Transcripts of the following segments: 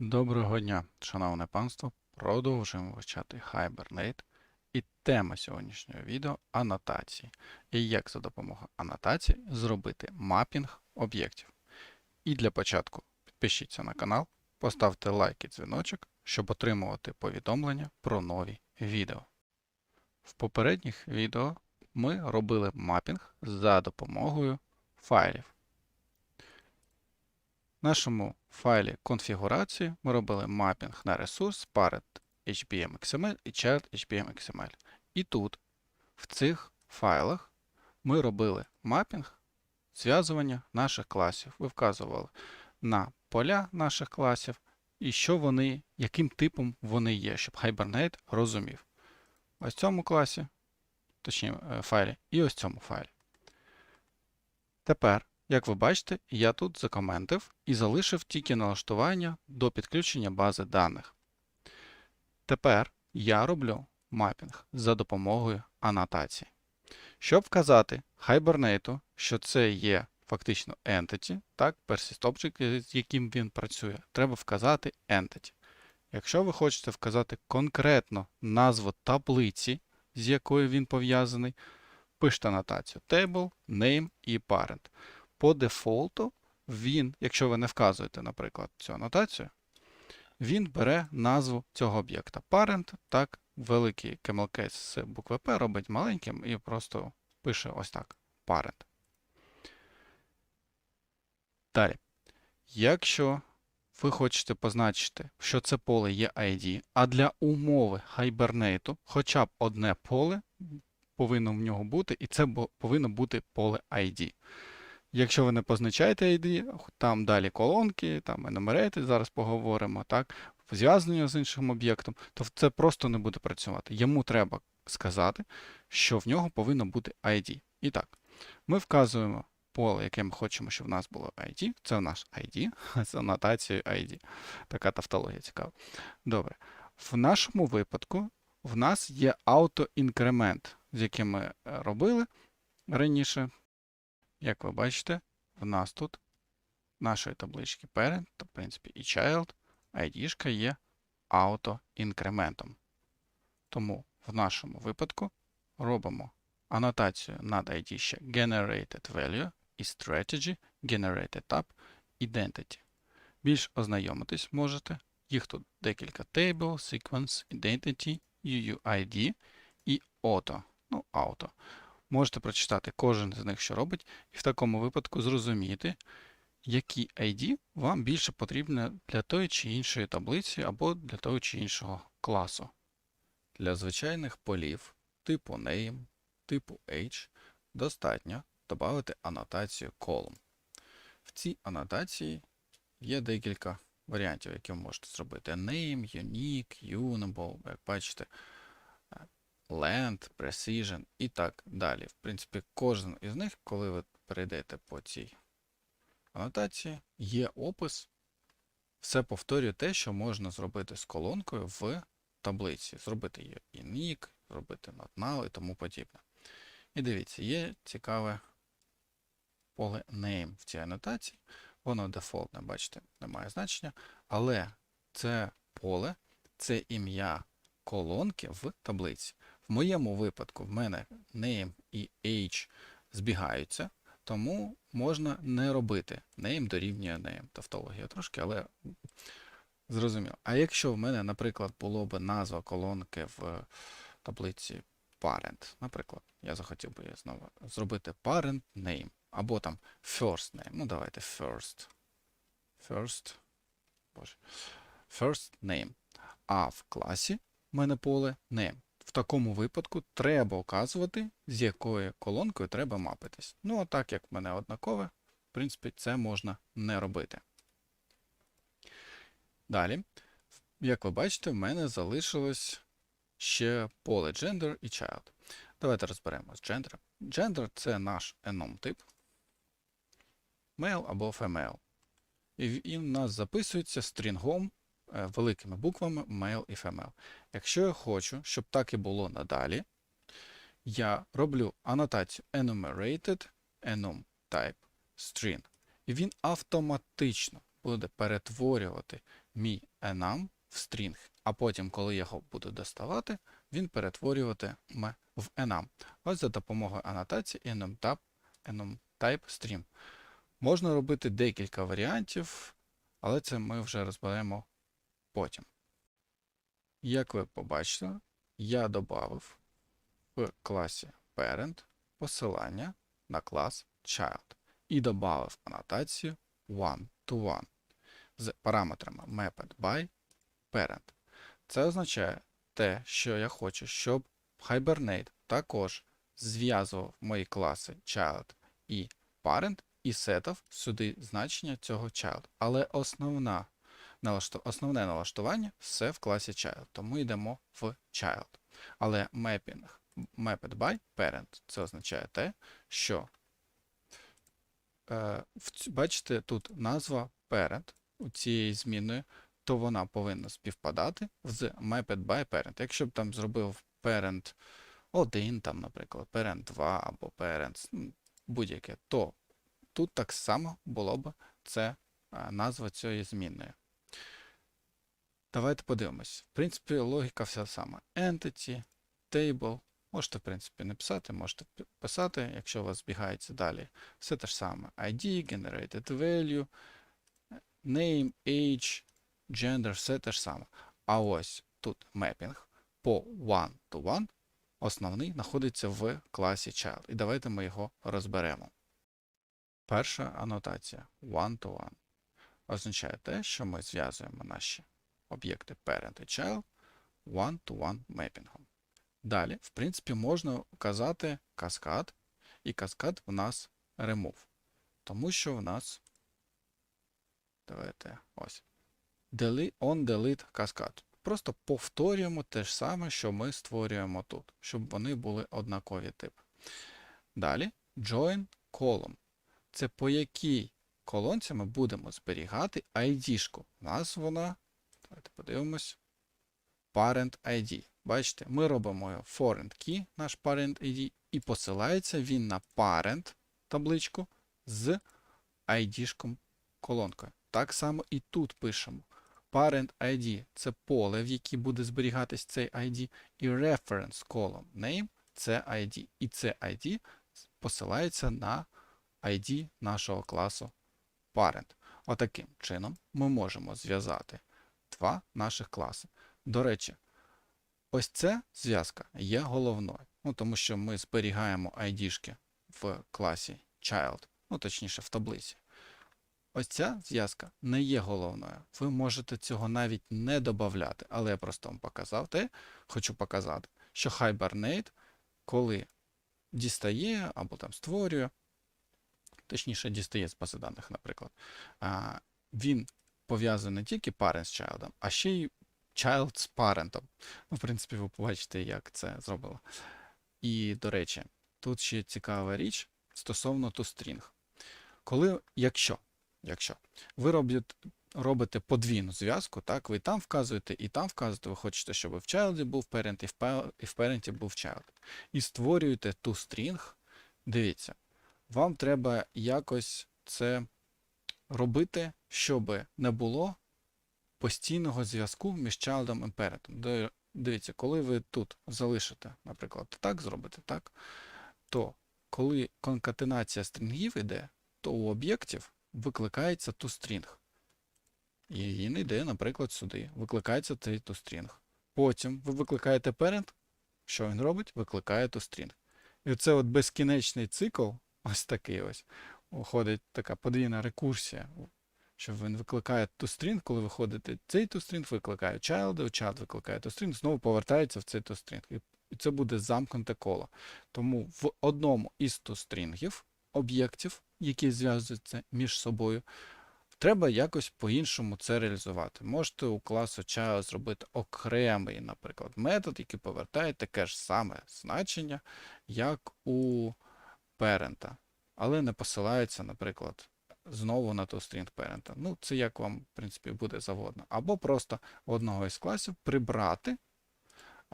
Доброго дня, шановне панство. Продовжуємо вивчати Hibernate. І тема сьогоднішнього відео анотації. І як за допомогою анотації зробити мапінг об'єктів. І для початку підпишіться на канал, поставте лайк і дзвіночок, щоб отримувати повідомлення про нові відео. В попередніх відео ми робили мапінг за допомогою файлів. В файлі конфігурації ми робили мапінг на ресурс parent HBM.XML і child HBM.XML. І тут, в цих файлах, ми робили мапінг зв'язування наших класів. Ви вказували на поля наших класів і що вони, яким типом вони є, щоб Hibernate розумів. Ось в цьому класі, точніше е, файлі, і ось в цьому файлі. Тепер як ви бачите, я тут закоментив і залишив тільки налаштування до підключення бази даних. Тепер я роблю мапінг за допомогою анотації. Щоб вказати Hibernate, що це є фактично entity, так, object, з яким він працює, треба вказати entity. Якщо ви хочете вказати конкретно назву таблиці, з якою він пов'язаний, пишете анотацію table, name і parent по дефолту він, якщо ви не вказуєте, наприклад, цю анотацію, він бере назву цього об'єкта. Parent, так, великий camel з букви P робить маленьким і просто пише ось так: parent. Далі. Якщо ви хочете позначити, що це поле є ID, а для умови Hibernate хоча б одне поле повинно в нього бути, і це повинно бути поле ID. Якщо ви не позначаєте ID, там далі колонки, там enumerated, зараз поговоримо, так, зв'язання з іншим об'єктом, то це просто не буде працювати. Йому треба сказати, що в нього повинно бути ID. І так, ми вказуємо поле, яке ми хочемо, щоб в нас було ID. Це в наш ID, з анотацією ID. Така тавтологія цікава. Добре. В нашому випадку в нас є автоінкремент, з яким ми робили раніше. Як ви бачите, в нас тут нашої таблички parent, то, в принципі, і child, ID є автоінкрементом. Тому в нашому випадку робимо анотацію над ID ще generated value і strategy, generated tab, identity. Більш ознайомитись можете. Їх тут декілька table, sequence, identity, UUID і auto. Ну, auto. Можете прочитати кожен з них, що робить, і в такому випадку зрозуміти, які ID вам більше потрібні для тої чи іншої таблиці або для того чи іншого класу. Для звичайних полів типу name, типу age достатньо додати анотацію column. В цій анотації є декілька варіантів, які ви можете зробити. Name, unique, unable, як бачите land, precision і так далі. В принципі, кожен із них, коли ви перейдете по цій анотації, є опис. Все повторює те, що можна зробити з колонкою в таблиці. Зробити її і нік, зробити not і тому подібне. І дивіться, є цікаве поле name в цій анотації. Воно дефолтне, бачите, не має значення. Але це поле, це ім'я колонки в таблиці. В моєму випадку в мене name і age збігаються, тому можна не робити name дорівнює name. Тавтологія трошки, але зрозуміло. А якщо в мене, наприклад, було б назва колонки в таблиці parent, наприклад, я захотів би знову зробити parent name, або там first name. Ну, давайте first. First. Боже. First name. А в класі в мене поле name в такому випадку треба вказувати, з якою колонкою треба мапитись. Ну, а так як в мене однакове, в принципі, це можна не робити. Далі, як ви бачите, в мене залишилось ще поле gender і child. Давайте розберемо з gender. Gender це наш enom тип, male або female. І він в нас записується стрінгом великими буквами male і female. Якщо я хочу, щоб так і було надалі, я роблю анотацію enumerated enum type string. І він автоматично буде перетворювати мій enum в string, а потім, коли я його буду доставати, він перетворюватиме в enum. Ось за допомогою анотації enumType, enumType stream. Можна робити декілька варіантів, але це ми вже розберемо потім. Як ви побачите, я додав в класі parent посилання на клас child і додав анотацію one to one з параметрами mapped by parent. Це означає те, що я хочу, щоб Hibernate також зв'язував мої класи child і parent і сетав сюди значення цього child. Але основна, основне налаштування все в класі child, тому йдемо в child. Але mapping, mapped by parent це означає те, що е, бачите, тут назва parent у цієї змінної, то вона повинна співпадати з mapped by parent. Якщо б там зробив parent 1, там, наприклад, parent 2 або parent будь-яке, то тут так само було б це е, назва цієї змінної. Давайте подивимось. В принципі, логіка вся сама. Entity, table. Можете, в принципі, не писати, можете писати, якщо у вас збігається далі. Все те ж саме. ID, generated value, name, age, gender, все те ж саме. А ось тут мепінг по one to one основний знаходиться в класі child. І давайте ми його розберемо. Перша анотація one to one означає те, що ми зв'язуємо наші об'єкти parent і child one to one мепінгом. Далі, в принципі, можна вказати каскад, і каскад в нас remove. Тому що в нас. Давайте ось. Delete, on delete каскад. Просто повторюємо те ж саме, що ми створюємо тут, щоб вони були однакові типи. Далі join column. Це по якій колонці ми будемо зберігати ID-шку. У нас вона, давайте подивимось, parent ID. Бачите, ми робимо foreign key, наш parent ID, і посилається він на parent табличку з ID-шком колонкою. Так само і тут пишемо. Parent ID це поле, в якій буде зберігатись цей ID, і reference column name це ID. І це ID посилається на ID нашого класу parent. Отаким чином ми можемо зв'язати два наших класи. До речі, ось ця зв'язка є головною, ну, тому що ми зберігаємо ID-шки в класі child, ну точніше в таблиці. Ось ця зв'язка не є головною. Ви можете цього навіть не додати, але я просто вам показав те, хочу показати, що Hibernate, коли дістає або там створює, точніше дістає з бази даних, наприклад, він пов'язаний не тільки parent з child, а ще й child з parent. Ну, в принципі, ви побачите, як це зробило. І, до речі, тут ще цікава річ стосовно toString. Коли, якщо, якщо ви робите, робите подвійну зв'язку, так, ви там вказуєте і там вказуєте, ви хочете, щоб в child був parent, і в, і в parent був child. І створюєте toString, дивіться, вам треба якось це робити, щоб не було постійного зв'язку між child і parent. Дивіться, коли ви тут залишите, наприклад, так зробите, так, то коли конкатенація стрінгів йде, то у об'єктів викликається toString. І він йде, наприклад, сюди. Викликається цей toString. Потім ви викликаєте parent, що він робить? Викликає toString. І оце от безкінечний цикл, ось такий ось, уходить така подвійна рекурсія, що він викликає toString, коли виходите цей toString, викликає child, child викликає toString, знову повертається в цей toString. І це буде замкнуте коло. Тому в одному із toStringів, об'єктів, які зв'язуються між собою, треба якось по-іншому це реалізувати. Можете у класу child зробити окремий, наприклад, метод, який повертає таке ж саме значення, як у parent, але не посилається, наприклад, знову на toString parent. Ну, це як вам, в принципі, буде завгодно. Або просто одного із класів прибрати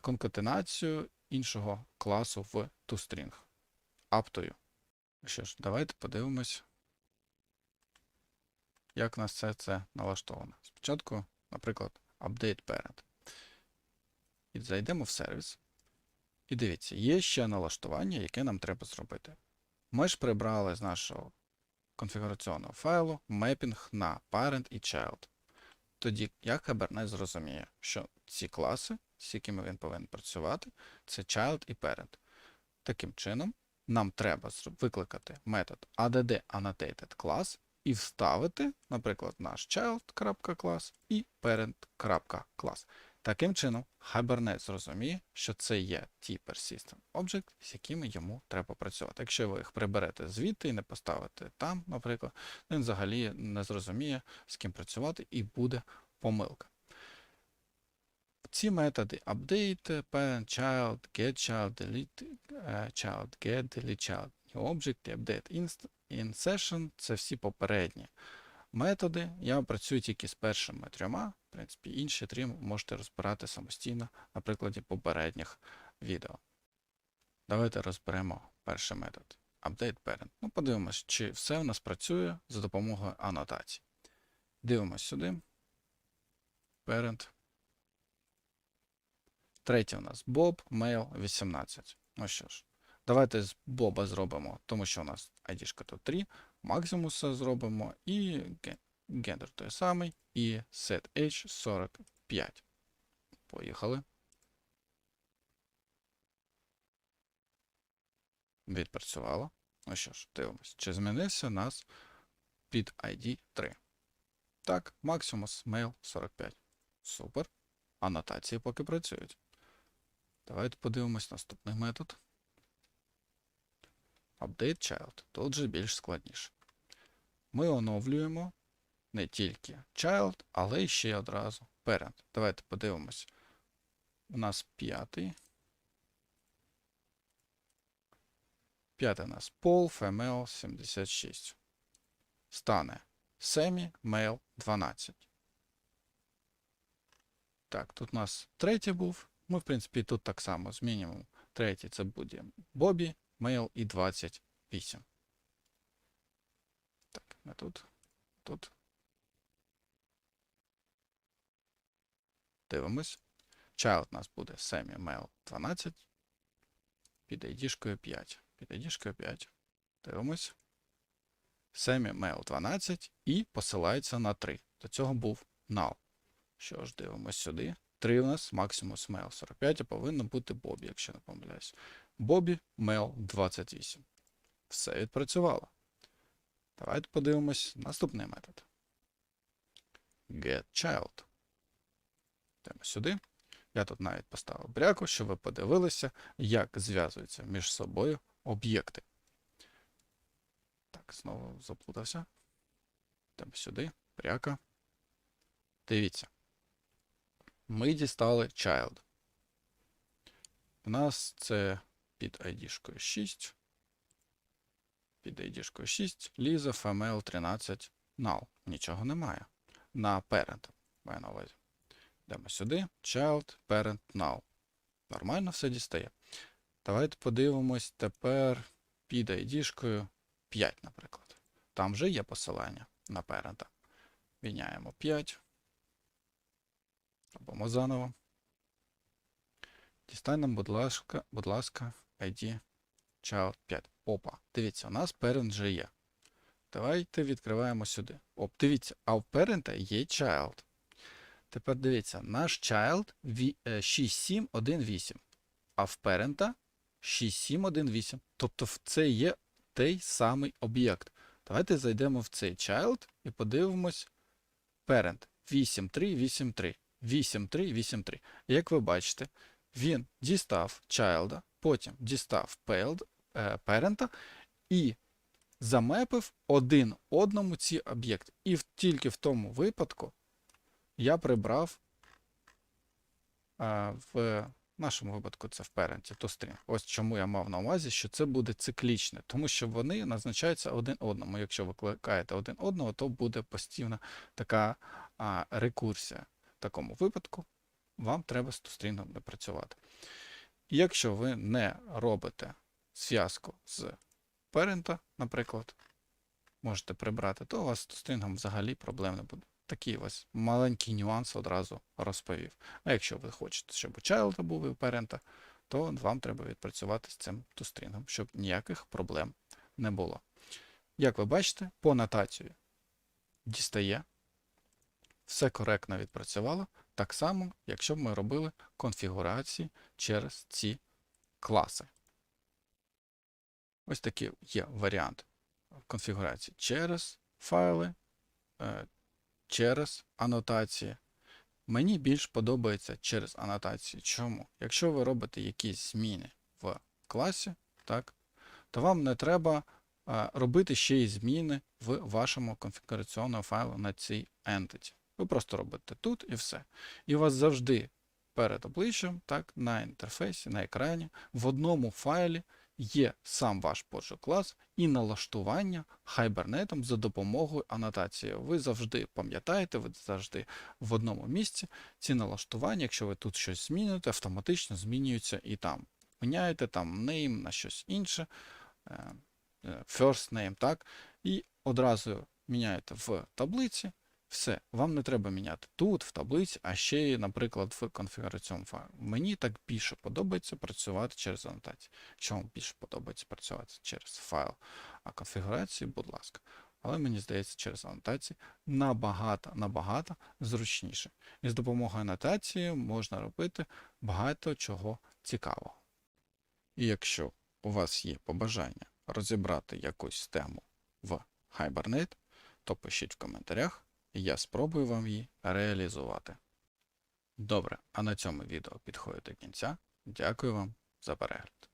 конкатенацію іншого класу в toString. To. Що ж, давайте подивимось, як у нас все це налаштовано. Спочатку, наприклад, update parent. І зайдемо в сервіс. І дивіться, є ще налаштування, яке нам треба зробити. Ми ж прибрали з нашого конфігураційного файлу мепінг на parent і child. Тоді як Hibernate зрозуміє, що ці класи, з якими він повинен працювати, це child і parent. Таким чином, нам треба викликати метод add annotated class і вставити, наприклад, наш child.class і parent.class. Таким чином, Hibernate зрозуміє, що це є ті persistent object, з якими йому треба працювати. Якщо ви їх приберете звідти і не поставите там, наприклад, він взагалі не зрозуміє, з ким працювати, і буде помилка. Ці методи update, parent, child, get child, delete е, child, get, delete child, new object, update inst, in session це всі попередні методи. Я працюю тільки з першими трьома. В принципі, інші три можете розбирати самостійно на прикладі попередніх відео. Давайте розберемо перший метод. Update parent. Ну, подивимось, чи все в нас працює за допомогою анотацій. Дивимось сюди. Parent. Третє у нас Bob, Mail 18. Ну що ж, давайте з Боба зробимо, тому що у нас ID тут 3, Maximus зробимо і ге- гендер той самий, і setH 45. Поїхали. Відпрацювало. Ну що ж, дивимось, чи змінився у нас під ID 3. Так, Maximus Mail 45. Супер. Анотації поки працюють. Давайте подивимось наступний метод. Update child. Тут же більш складніше. Ми оновлюємо не тільки child, але й одразу parent. Давайте подивимось. У нас п'ятий. П'ятий у нас Paul FML 76. Стане Semi Mail 12. Так, тут у нас третій був. Ми, в принципі, тут так само змінюємо. Третій це буде Bobby, Mail і 28. Так, не тут. Тут. Дивимось. Child у нас буде Semi Mail 12. Під ID 5. Під ID 5. Дивимось. Semi Mail 12 і посилається на 3. До цього був null. Що ж, дивимось сюди. 3 у нас Maximus Mail 45, а повинно бути Bobby, якщо не помиляюсь. Bobby Mail 28. Все відпрацювало. Давайте подивимось наступний метод. GetChild. Йдемо сюди. Я тут навіть поставив бряку, щоб ви подивилися, як зв'язуються між собою об'єкти. Так, знову заплутався. Йдемо сюди. Бряка. Дивіться. Ми дістали child. У нас це під ID 6. Під ID 6. Ліза, FML 13 null. Нічого немає. На parent. Маю на увазі. Йдемо сюди. Child, parent, null. Нормально все дістає. Давайте подивимось тепер під ID 5, наприклад. Там вже є посилання на parent. Міняємо 5. Робимо заново. Дістань нам, будь ласка, будь ласка, ID child 5. Опа. Дивіться, у нас parent вже є. Давайте відкриваємо сюди. Оп, дивіться, а в parent є child. Тепер дивіться, наш child ві- е, 6718, а в parent 6718. Тобто це є той самий об'єкт. Давайте зайдемо в цей child і подивимось parent 8383. 8383. Як ви бачите, він дістав child, потім дістав parent, е, і замепив один одному ці об'єкти. І тільки в тому випадку я прибрав е, в нашому випадку це в паренті, то стрім. Ось чому я мав на увазі, що це буде циклічне, тому що вони назначаються один одному. Якщо ви кликаєте один одного, то буде постійна така рекурсія. В такому випадку вам треба з тострінгом не працювати. Якщо ви не робите зв'язку з парента, наприклад, можете прибрати, то у вас з тостингом взагалі проблем не буде. Такий ось маленький нюанс одразу розповів. А якщо ви хочете, щоб у чайлда був і у парента, то вам треба відпрацювати з цим тострингом, щоб ніяких проблем не було. Як ви бачите, по нотацію дістає, все коректно відпрацювало, так само, якщо б ми робили конфігурації через ці класи. Ось такий є варіант конфігурації через файли, е, через анотації. Мені більш подобається через анотації. Чому? Якщо ви робите якісь зміни в класі, так, то вам не треба е, робити ще й зміни в вашому конфігураційному файлу на цій entity. Ви просто робите тут і все. І у вас завжди перед обличчям, так, на інтерфейсі, на екрані, в одному файлі є сам ваш Porsche клас і налаштування хайбернетом за допомогою анотації. Ви завжди пам'ятаєте, ви завжди в одному місці ці налаштування, якщо ви тут щось зміните, автоматично змінюються і там. Міняєте там name на щось інше, е, е, first name, так, і одразу міняєте в таблиці. Все, вам не треба міняти тут, в таблиці, а ще й, наприклад, в конфігураційному файлі. Мені так більше подобається працювати через анотації. Якщо вам більше подобається працювати через файл, а конфігурації, будь ласка. Але мені здається, через анотації набагато, набагато зручніше. І з допомогою анотації можна робити багато чого цікавого. І якщо у вас є побажання розібрати якусь тему в Hibernate, то пишіть в коментарях, і я спробую вам її реалізувати. Добре, а на цьому відео підходить до кінця. Дякую вам за перегляд.